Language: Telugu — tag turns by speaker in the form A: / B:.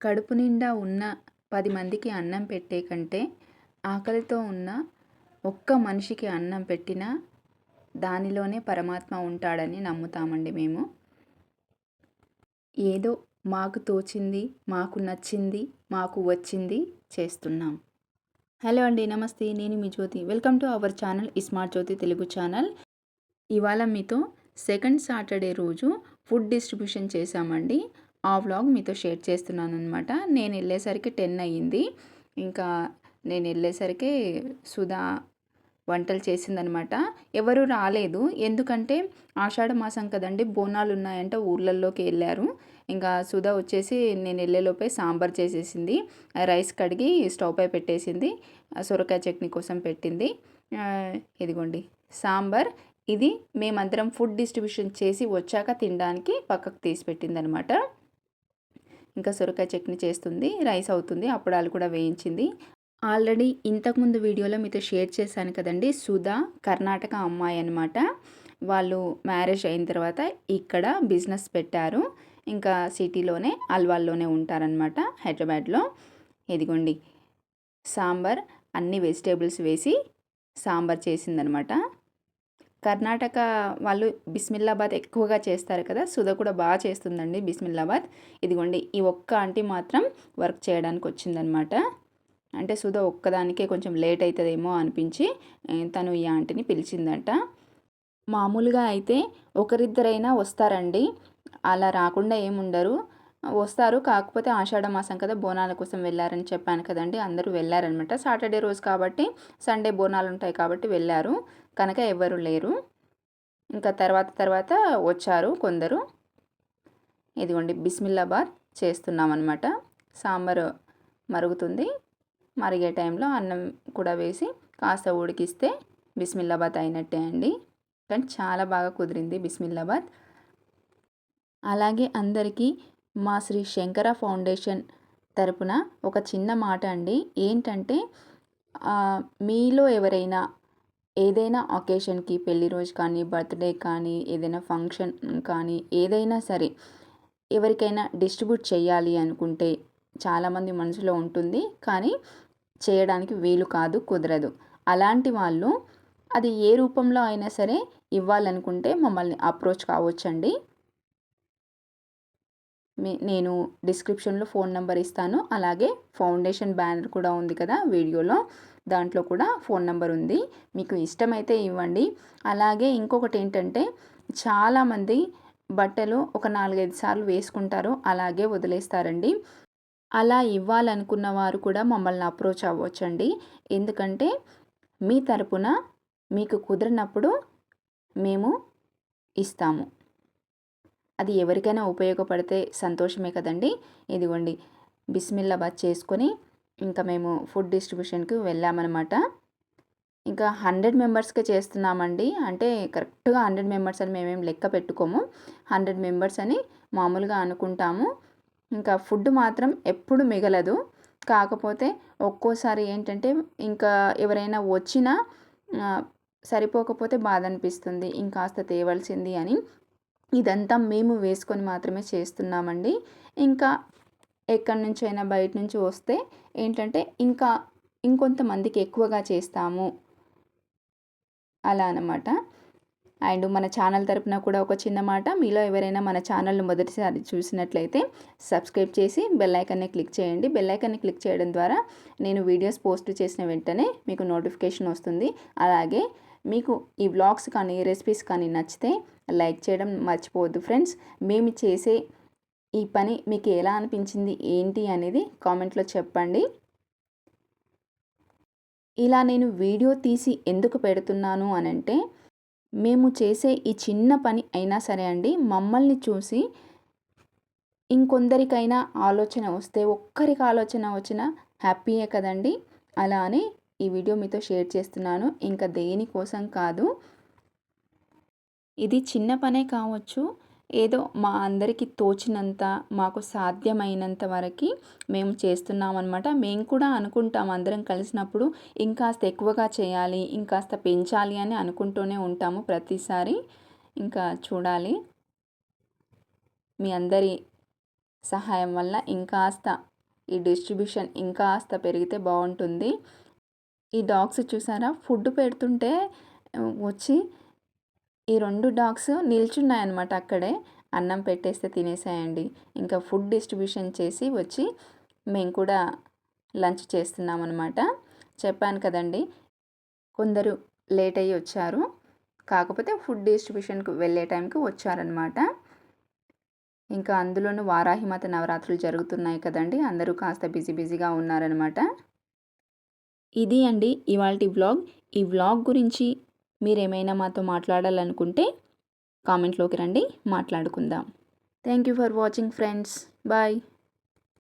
A: కడుపు నిండా ఉన్న పది మందికి అన్నం పెట్టే కంటే ఆకలితో ఉన్న ఒక్క మనిషికి అన్నం పెట్టినా దానిలోనే పరమాత్మ ఉంటాడని నమ్ముతామండి మేము. ఏదో మాకు తోచింది మాకు నచ్చింది మాకు వచ్చింది చేస్తున్నాం. హలో అండి నమస్తే. నేను మీ Jyothi. Welcome to our channel smart Jyothi Telugu channel. ఇవాళ మీతో సెకండ్ సాటర్డే రోజు ఫుడ్ డిస్ట్రిబ్యూషన్ చేశామండి. ఆ వ్లాగ్ మీతో షేర్ చేస్తున్నాను అనమాట నేను వెళ్ళేసరికి టెన్ అయ్యింది. ఇంకా నేను వెళ్ళేసరికి సుధా వంటలు చేసిందనమాట ఎవరు రాలేదు. ఎందుకంటే ఆషాఢ మాసం కదండి బోనాలు ఉన్నాయంటే ఊర్లలోకి వెళ్ళారు. ఇంకా సుధా వచ్చేసి నేను వెళ్ళేలోపే సాంబార్ చేసేసింది. రైస్ కడిగి స్టవ్ పై పెట్టేసింది. సొరకాయ చట్నీ కోసం పెట్టింది. ఇదిగోండి. సాంబార్. ఇది మేమందరం ఫుడ్ డిస్ట్రిబ్యూషన్ చేసి వచ్చాక తినడానికి పక్కకు తీసి పెట్టింది అనమాట ఇంకా సొరకాయ చట్నీ చేస్తుంది రైస్ అవుతుంది అప్పుడాలు కూడా వేయించింది. ఆల్రెడీ ఇంతకుముందు వీడియోలో మీతో షేర్ చేశాను కదండి సుధా కర్ణాటక అమ్మాయి అనమాట వాళ్ళు మ్యారేజ్ అయిన తర్వాత ఇక్కడ బిజినెస్ పెట్టారు. ఇంకా సిటీలోనే అల్వాల్లోనే ఉంటారనమాట హైదరాబాద్లో. ఇదిగోండి సాంబార్ అన్ని వెజిటేబుల్స్ వేసి సాంబార్ చేసిందనమాట కర్ణాటక వాళ్ళు బిస్మిల్లాబాద్ ఎక్కువగా చేస్తారు కదా సుధ కూడా బాగా చేస్తుందండి బిస్మిల్లాబాద్. ఇదిగోండి ఈ ఒక్క ఆంటీ మాత్రం వర్క్ చేయడానికి వచ్చిందనమాట. అంటే సుధ ఒక్కదానికే కొంచెం లేట్ అవుతుందేమో అనిపించి తను ఈ ఆంటీని పిలిచిందంట. మామూలుగా అయితే ఒకరిద్దరైనా వస్తారండి. అలా రాకుండా ఏముండరు. వస్తారు. కాకపోతే ఆషాఢ మాసం కదా బోనాల కోసం వెళ్ళారని చెప్పాను కదండి. అందరూ వెళ్ళారనమాట సాటర్డే రోజు కాబట్టి సండే బోనాలు ఉంటాయి కాబట్టి వెళ్ళారు. కనుక ఎవరు లేరు. ఇంకా తర్వాత తర్వాత వచ్చారు కొందరు. ఇదిగోండి బిస్మిల్లాబాద్ చేస్తున్నాం అనమాట సాంబారు మరుగుతుంది. మరిగే టైంలో అన్నం కూడా వేసి కాస్త ఉడికిస్తే బిస్మిల్లాబాద్ అయినట్టే అండి. కానీ చాలా బాగా కుదిరింది బిస్మిల్లాబాద్ అలాగే అందరికీ మా శ్రీ శంకర ఫౌండేషన్ తరపున ఒక చిన్న మాట అండి. ఏంటంటే మీలో ఎవరైనా ఏదైనా ఒకేషన్కి పెళ్ళి రోజు కానీ బర్త్డే కానీ ఏదైనా ఫంక్షన్ కానీ ఏదైనా సరే ఎవరికైనా డిస్ట్రిబ్యూట్ చేయాలి అనుకుంటే చాలామంది మనసులో ఉంటుంది. కానీ చేయడానికి వీలు కాదు కుదరదు. అలాంటి వాళ్ళు అది ఏ రూపంలో అయినా సరే ఇవ్వాలనుకుంటే మమ్మల్ని అప్రోచ్ కావచ్చండి. నేను డిస్క్రిప్షన్లో ఫోన్ నెంబర్ ఇస్తాను. అలాగే ఫౌండేషన్ బ్యానర్ కూడా ఉంది కదా వీడియోలో. దాంట్లో కూడా ఫోన్ నెంబర్ ఉంది. మీకు ఇష్టమైతే ఇవ్వండి. అలాగే ఇంకొకటి ఏంటంటే చాలామంది బట్టలు ఒక నాలుగైదు సార్లు వేసుకుంటారు. అలాగే వదిలేస్తారండి. అలా ఇవ్వాలనుకున్న వారు కూడా మమ్మల్ని అప్రోచ్ అవ్వచ్చండి. ఎందుకంటే మీ తరపున మీకు కుదిరినప్పుడు మేము ఇస్తాము. అది ఎవరికైనా ఉపయోగపడితే సంతోషమే కదండి. ఇదిగోండి బిస్మిల్లాబాద్ చేసుకొని ఇంకా మేము ఫుడ్ డిస్ట్రిబ్యూషన్కి వెళ్ళామన్నమాట. ఇంకా హండ్రెడ్ మెంబర్స్కే చేస్తున్నామండి. అంటే కరెక్ట్గా హండ్రెడ్ మెంబర్స్ అని మేమేం లెక్క పెట్టుకోము. హండ్రెడ్ మెంబర్స్ అని మామూలుగా అనుకుంటాము. ఇంకా ఫుడ్ మాత్రం ఎప్పుడు మిగలదు. కాకపోతే ఒక్కోసారి ఏంటంటే ఇంకా ఎవరైనా వచ్చినా సరిపోకపోతే బాధ అనిపిస్తుంది. ఇంకాస్త తేవలసింది అని ఇదంతా మేము వేసుకొని మాత్రమే చేస్తున్నామండి. ఇంకా ఎక్కడి నుంచైనా బయట నుంచి వస్తే ఏంటంటే ఇంకా ఇంకొంతమందికి ఎక్కువగా చేస్తాము. అలా అనమాట అండ్ మన ఛానల్ తరపున కూడా ఒక చిన్న మాట మీలో ఎవరైనా మన ఛానల్ను మొదటిసారి చూసినట్లయితే సబ్స్క్రైబ్ చేసి బెల్లైకన్ని క్లిక్ చేయండి. బెల్లైకన్ని క్లిక్ చేయడం ద్వారా నేను వీడియోస్ పోస్ట్ చేసిన వెంటనే మీకు నోటిఫికేషన్ వస్తుంది. అలాగే మీకు ఈ బ్లాగ్స్ కానీ రెసిపీస్ కానీ నచ్చితే లైక్ చేయడం మర్చిపోవద్దు ఫ్రెండ్స్. మేము చేసే ఈ పని మీకు ఎలా అనిపించింది ఏంటి అనేది కామెంట్లో చెప్పండి. ఇలా నేను వీడియో తీసి ఎందుకు పెడుతున్నాను అని అంటే మేము చేసే ఈ చిన్న పని అయినా సరే అండి మమ్మల్ని చూసి ఇంకొందరికైనా ఆలోచన వస్తే ఒక్కరికి ఆలోచన వచ్చినా హ్యాపీయే కదండి. అలా అని ఈ వీడియో మీతో షేర్ చేస్తున్నాను. ఇంకా దేనికోసం కాదు. ఇది చిన్న పనే కావచ్చు. ఏదో మా అందరికీ తోచినంత మాకు సాధ్యమైనంత వరకు మేము చేస్తున్నాం అనమాట మేము కూడా అనుకుంటాం అందరం కలిసినప్పుడు ఇంకాస్త ఎక్కువగా చేయాలి ఇంకాస్త పెంచాలి అని అనుకుంటూనే ఉంటాము ప్రతిసారి. ఇంకా చూడాలి. మీ అందరి సహాయం వల్ల ఇంకాస్త ఈ డిస్ట్రిబ్యూషన్ ఇంకాస్త పెరిగితే బాగుంటుంది. ఈ డాగ్స్ చూసారా? ఫుడ్ పెడుతుంటే వచ్చి ఈ రెండు డాగ్స్ నిల్చున్నాయన్నమాట అక్కడే. అన్నం పెట్టేస్తే తినేసాయండి. ఇంకా ఫుడ్ డిస్ట్రిబ్యూషన్ చేసి వచ్చి మేము కూడా లంచ్ చేస్తున్నాం అనమాట చెప్పాను కదండి కొందరు లేట్ అయ్యి వచ్చారు. కాకపోతే ఫుడ్ డిస్ట్రిబ్యూషన్కి వెళ్ళే టైంకి వచ్చారనమాట ఇంకా అందులోనూ వారాహిమత నవరాత్రులు జరుగుతున్నాయి కదండి. అందరూ కాస్త బిజీ బిజీగా ఉన్నారనమాట ఇది అండి ఇవాళ వ్లాగ్. ఈ వ్లాగ్ గురించి మీరేమైనా మాతో మాట్లాడాలనుకుంటే కామెంట్లోకి రండి మాట్లాడుకుందాం. Thank you for watching friends. Bye.